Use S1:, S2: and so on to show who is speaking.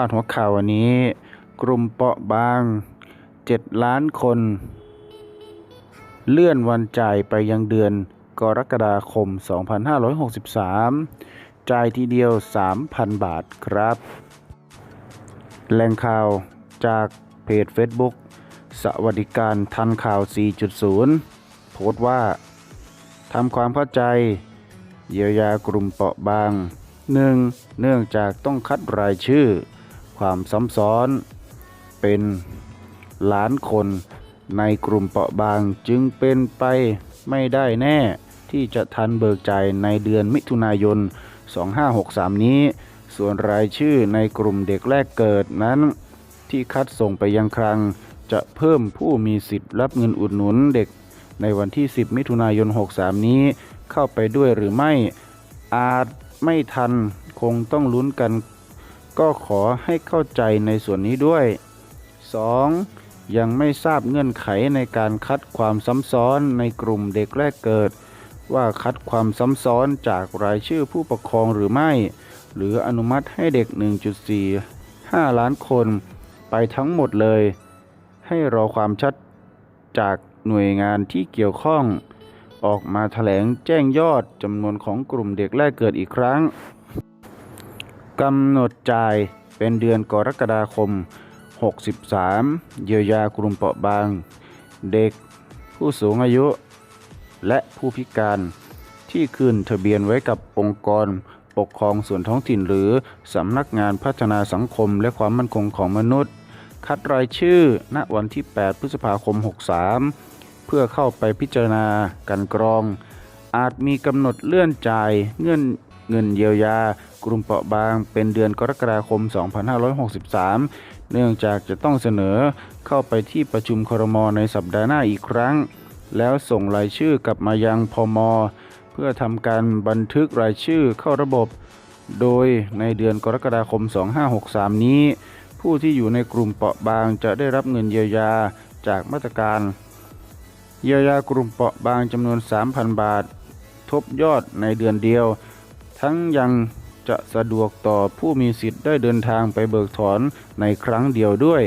S1: าดหัวข่าววันนี้ กลุ่มเปราะบาง 7 ล้านคน เลื่อนวันจ่ายไปยังเดือนกรกฎาคม 2563 จ่ายทีเดียว 3,000 บาทครับ แหล่งข่าวจากเพจ Facebook สวัสดิการทันข่าว 4.0 โพสต์ว่าทำความเข้าใจ เยียวยากลุ่มเปราะบาง 1. เนื่องจากต้องคัดรายชื่อ ความซ้ำซ้อน เป็นล้านคนในกลุ่มเปราะบางจึงเป็นไปไม่ได้แน่ ที่จะทันเบิกจ่ายในเดือนมิถุนายน 2563 นี้ ส่วนรายชื่อในกลุ่มเด็กแรกเกิดนั้น ที่คัดส่งไปยังคลัง จะเพิ่มผู้มีสิทธิ์รับเงินอุดหนุนเด็กในวันที่ 10 มิถุนายน 63 นี้เข้าไปด้วยหรือไม่ อาจไม่ทันคงต้องลุ้นกัน ก็ขอให้เข้าใจในส่วนนี้ด้วย 2. ยังไม่ทราบเงื่อนไขในการคัดความซ้ำซ้อนในกลุ่มเด็กแรกเกิด ว่าคัดความซ้ำซ้อนจากรายชื่อผู้ปกครองหรือไม่ หรืออนุมัติให้เด็ก 1.45 ล้านคนไปทั้งหมดเลย ให้รอความชัดจากหน่วยงานที่เกี่ยวข้อง ออกมาแถลงแจ้งยอดจำนวนของกลุ่มเด็กแรกเกิดอีกครั้ง กำหนดจ่ายเป็นเดือนกรกฎาคม 63 เยียวยากลุ่มเปราะบาง เด็ก ผู้สูงอายุ และผู้พิการที่ขึ้นทะเบียนไว้กับองค์กรปกครองส่วนท้องถิ่นหรือสำนักงานพัฒนาสังคมและความมั่นคงของมนุษย์ คัดรายชื่อณวันที่ 8 พฤษภาคม 63 เพื่อเข้าไปพิจารณากันกรอง อาจมีกำหนดเลื่อนจ่ายเงื่อนเงินเยียวยา กลุ่มเปราะบางเป็นเดือนกรกฎาคม 2563 เนื่องจากจะต้องเสนอเข้าไปที่ประชุมครมในสัปดาห์หน้าอีกครั้ง แล้วส่งรายชื่อกลับมายังพม เพื่อทำการบันทึกรายชื่อเข้าระบบ โดยในเดือนกรกฎาคม 2563 นี้ ผู้ที่อยู่ในกลุ่มเปราะบางจะได้รับเงินเยียวยาจากมาตรการ เยียวยากลุ่มเปราะบางจำนวน 3,000 บาท ทบยอดในเดือนเดียว ทั้งยัง จะสะดวกต่อผู้มีสิทธิ์ได้เดินทางไปเบิกถอนในครั้งเดียวด้วย